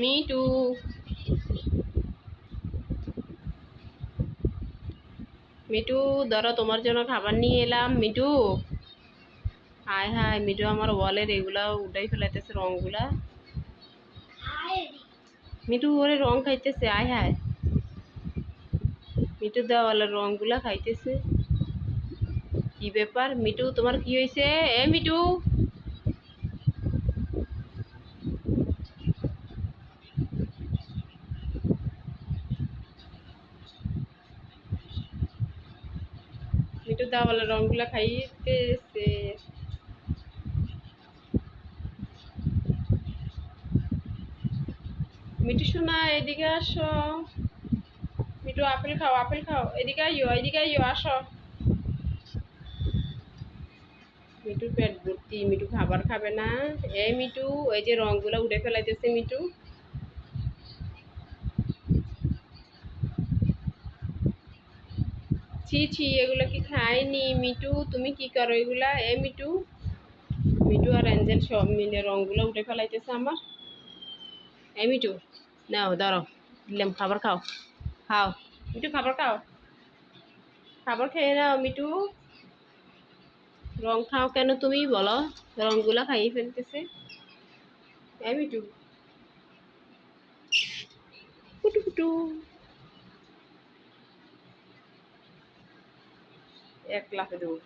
Me too me too ধরো তোমার জন্য খাবার নিয়ে এলাম। মিটু হায় হায় মিটু আমার ওয়ালের এগুলা উঠাই ফেলাইতেছে রংগুলা। মিটু ওরে রং খাইতেছে, আয় হায়। মিটু দেওয়ালের রংগুলা খাইতেছে। কি ব্যাপার? মিটু তোমার কি হয়েছে এ মিটু মিটু দেওয়ালের রংগুলা খাইতেছে। মিটু শোনা এদিকে আসো। মিটু আপেল খাও আপেল খাও। এদিকে আইও এদিকে আইও আসো। মিটুর পেট ভর্তি মিটু খাবার খাবে না। এই মিটু এই যে রংগুলো উঠে ফেলাইতেছে মিটু ছি ছি, এগুলো কি খায়নি মিটু তুমি কি করো এগুলা? এ মিটু মিটু আর অ্যাঞ্জেল সব মিলে রংগুলো উঠে ফেলাইতেছে আমার। এ মিটু নাও, ধরো, দিলাম, খাবার খাও। খাও মিটু খাবার খাও। খাবার খেয়ে নাও মিটু রং খাও কেন তুমি, বলো। রংগুলা খাইয়ে ফেলতেছে। এ মিটু কুটু কুটু এক লাফে দেবো